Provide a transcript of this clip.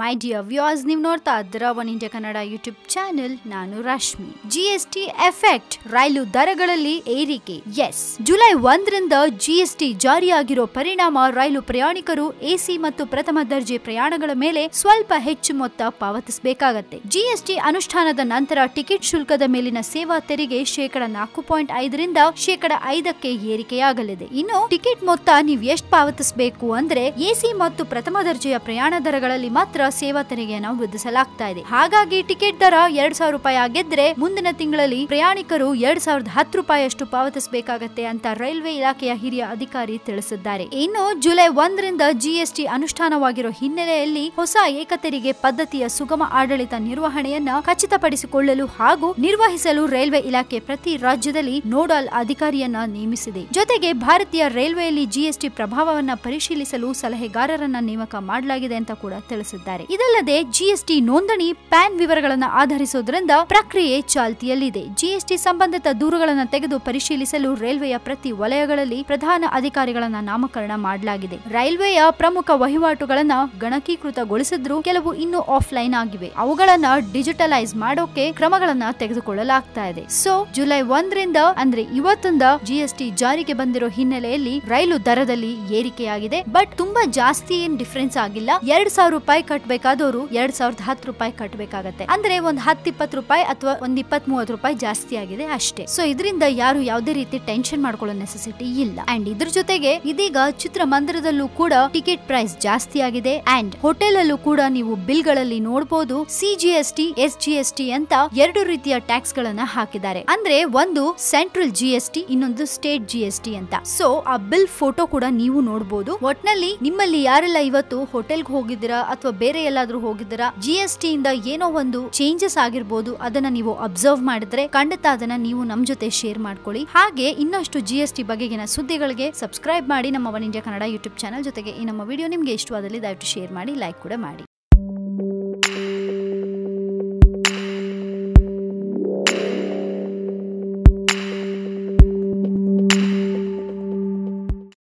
My dear viewers ನೀವು ನೋಡ್ತಾ ಇದ್ರ one India Kannada YouTube channel. ನಾನು ರಶ್ಮಿ. ಟಿ ಎಫೆಕ್ಟ್ ರೈಲು ದರಗಳಲ್ಲಿ ಏರಿಕೆ. ಎಸ್ ಜುಲೈ ಒಂದರಿಂದ ಜಿಎಸ್ಟಿ ಜಾರಿಯಾಗಿರೋ ಪರಿಣಾಮ ರೈಲು ಪ್ರಯಾಣಿಕರು ಎಸಿ ಮತ್ತು ಪ್ರಥಮ ದರ್ಜೆ ಪ್ರಯಾಣಗಳ ಮೇಲೆ ಸ್ವಲ್ಪ ಹೆಚ್ಚು ಮೊತ್ತ ಪಾವತಿಸಬೇಕಾಗತ್ತೆ. ಜಿಎಸ್ಟಿ ಅನುಷ್ಠಾನದ ನಂತರ ಟಿಕೆಟ್ ಶುಲ್ಕದ ಮೇಲಿನ ಸೇವಾ ತೆರಿಗೆ ಶೇಕಡ ನಾಲ್ಕು ಪಾಯಿಂಟ್ ಐದರಿಂದ ಶೇಕಡ ಐದಕ್ಕೆ ಏರಿಕೆಯಾಗಲಿದೆ. ಇನ್ನು ಟಿಕೆಟ್ ಮೊತ್ತ ನೀವು ಎಷ್ಟು ಪಾವತಿಸಬೇಕು ಅಂದ್ರೆ ಎಸಿ ಮತ್ತು ಪ್ರಥಮ ದರ್ಜೆಯ ಪ್ರಯಾಣ ದರಗಳಲ್ಲಿ ಮಾತ್ರ ಸೇವಾ ತೆರಿಗೆಯನ್ನು ವಿಧಿಸಲಾಗ್ತಾ ಇದೆ. ಹಾಗಾಗಿ ಟಿಕೆಟ್ ದರ ಎರಡ್ ಸಾವಿರ ರೂಪಾಯಿ ಆಗಿದ್ರೆ ಮುಂದಿನ ತಿಂಗಳಲ್ಲಿ ಪ್ರಯಾಣಿಕರು ಎರಡ್ ಸಾವಿರದ ಹತ್ತು ರೂಪಾಯಿಯಷ್ಟು ಪಾವತಿಸಬೇಕಾಗತ್ತೆ ಅಂತ ರೈಲ್ವೆ ಇಲಾಖೆಯ ಹಿರಿಯ ಅಧಿಕಾರಿ ತಿಳಿಸಿದ್ದಾರೆ. ಇನ್ನು ಜುಲೈ ಒಂದರಿಂದ ಜಿಎಸ್ಟಿ ಅನುಷ್ಠಾನವಾಗಿರೋ ಹಿನ್ನೆಲೆಯಲ್ಲಿ ಹೊಸ ಏಕ ತೆರಿಗೆ ಪದ್ಧತಿಯ ಸುಗಮ ಆಡಳಿತ ನಿರ್ವಹಣೆಯನ್ನ ಖಚಿತಪಡಿಸಿಕೊಳ್ಳಲು ಹಾಗೂ ನಿರ್ವಹಿಸಲು ರೈಲ್ವೆ ಇಲಾಖೆ ಪ್ರತಿ ರಾಜ್ಯದಲ್ಲಿ ನೋಡಲ್ ಅಧಿಕಾರಿಯನ್ನ ನೇಮಿಸಿದೆ. ಜೊತೆಗೆ ಭಾರತೀಯ ರೈಲ್ವೆಯಲ್ಲಿ ಜಿಎಸ್ಟಿ ಪ್ರಭಾವವನ್ನ ಪರಿಶೀಲಿಸಲು ಸಲಹೆಗಾರರನ್ನ ನೇಮಕ ಮಾಡಲಾಗಿದೆ ಅಂತ ಕೂಡ ತಿಳಿಸಿದ್ದಾರೆ. ಇದಲ್ಲದೆ ಜಿಎಸ್ಟಿ ನೋಂದಣಿ, ಪ್ಯಾನ್ ವಿವರಗಳನ್ನ ಆಧರಿಸುವುದರಿಂದ ಪ್ರಕ್ರಿಯೆ ಚಾಲ್ತಿಯಲ್ಲಿದೆ. ಜಿಎಸ್ಟಿ ಸಂಬಂಧಿತ ದೂರುಗಳನ್ನು ತೆಗೆದು ಪರಿಶೀಲಿಸಲು ರೈಲ್ವೆಯ ಪ್ರತಿ ವಲಯಗಳಲ್ಲಿ ಪ್ರಧಾನ ಅಧಿಕಾರಿಗಳನ್ನ ನಾಮಕರಣ ಮಾಡಲಾಗಿದೆ. ರೈಲ್ವೆಯ ಪ್ರಮುಖ ವಹಿವಾಟುಗಳನ್ನ ಗಣಕೀಕೃತಗೊಳಿಸಿದ್ರು ಕೆಲವು ಇನ್ನೂ ಆಫ್ಲೈನ್ ಆಗಿವೆ. ಅವುಗಳನ್ನ ಡಿಜಿಟಲೈಸ್ ಮಾಡೋಕೆ ಕ್ರಮಗಳನ್ನ ತೆಗೆದುಕೊಳ್ಳಲಾಗ್ತಾ ಇದೆ. ಸೊ, ಜುಲೈ ಒಂದರಿಂದ, ಅಂದ್ರೆ ಇವತ್ತಿಂದ ಜಿಎಸ್ಟಿ ಜಾರಿಗೆ ಬಂದಿರೋ ಹಿನ್ನೆಲೆಯಲ್ಲಿ ರೈಲು ದರದಲ್ಲಿ ಏರಿಕೆಯಾಗಿದೆ. ಬಟ್, ತುಂಬಾ ಜಾಸ್ತಿ ಏನ್ ಡಿಫರೆನ್ಸ್ ಆಗಿಲ್ಲ. ಎರಡ್ ಸಾವಿರ ರೂಪಾಯಿ ಕಟ್ಟಬೇಕಾದವರು ಎರಡ್ ಸಾವಿರದ ಹತ್ತು ರೂಪಾಯಿ ಕಟ್ಟಬೇಕಾಗತ್ತೆ ಅಂದ್ರೆ ಒಂದ್ ಹತ್ತು ಇಪ್ಪತ್ತು ರೂಪಾಯಿ ಅಥವಾ ಒಂದ್ ಇಪ್ಪತ್ ಮೂವತ್ ರೂಪಾಯಿ ಜಾಸ್ತಿ ಆಗಿದೆ ಅಷ್ಟೇ. ಸೊ ಇದರಿಂದ ಯಾರು ಯಾವುದೇ ರೀತಿ ಟೆನ್ಷನ್ ಮಾಡ್ಕೊಳ್ಳೋ ನೆಸೆಸಿಟಿ ಇಲ್ಲ. ಅಂಡ್ ಇದ್ರ ಜೊತೆಗೆ ಇದೀಗ ಚಿತ್ರಮಂದಿರದಲ್ಲೂ ಕೂಡ ಟಿಕೆಟ್ ಪ್ರೈಸ್ ಜಾಸ್ತಿ ಆಗಿದೆ. ಅಂಡ್ ಹೋಟೆಲ್ ಅಲ್ಲೂ ಕೂಡ ನೀವು ಬಿಲ್ಗಳಲ್ಲಿ ನೋಡಬಹುದು ಸಿಜಿಎಸ್ಟಿ ಎಸ್ ಜಿಎಸ್ಟಿ ಅಂತ ಎರಡು ರೀತಿಯ ಟ್ಯಾಕ್ಸ್ ಗಳನ್ನ ಹಾಕಿದ್ದಾರೆ. ಅಂದ್ರೆ ಒಂದು ಸೆಂಟ್ರಲ್ ಜಿಎಸ್ಟಿ ಇನ್ನೊಂದು ಸ್ಟೇಟ್ ಜಿಎಸ್ಟಿ ಅಂತ. ಸೊ ಆ ಬಿಲ್ ಫೋಟೋ ಕೂಡ ನೀವು ನೋಡಬಹುದು ಒಟ್ನಲ್ಲಿ ನಿಮ್ಮಲ್ಲಿ ಯಾರೆಲ್ಲ ಇವತ್ತು ಹೋಟೆಲ್ಗೆ ಹೋಗಿದ್ದೀರಾ ಅಥವಾ ಬೇರೆ ಎಲ್ಲಾದ್ರೂ ಹೋಗಿದ್ದೀರಾ? ಜಿಎಸ್ಟಿ ಇಂದ ಏನೋ ಒಂದು ಚೇಂಜಸ್ ಆಗಿರ್ಬೋದು, ಅದನ್ನ ನೀವು ಅಬ್ಸರ್ವ್ ಮಾಡಿದ್ರೆ ಖಂಡಿತ ಅದನ್ನ ನೀವು ನಮ್ ಜೊತೆ ಶೇರ್ ಮಾಡ್ಕೊಳ್ಳಿ. ಹಾಗೆ ಇನ್ನಷ್ಟು ಜಿಎಸ್ಟಿ ಬಗೆಗಿನ ಸುದ್ದಿಗಳಿಗೆ ಸಬ್ಸ್ಕ್ರೈಬ್ ಮಾಡಿ ನಮ್ಮ one India Kannada YouTube channel ಜೊತೆಗೆ ಈ ನಮ್ಮ ವಿಡಿಯೋ ನಿಮ್ಗೆ ಇಷ್ಟವಾದಲ್ಲಿ ದಯವಿಟ್ಟು ಶೇರ್ ಮಾಡಿ ಲೈಕ್ ಕೂಡ ಮಾಡಿ.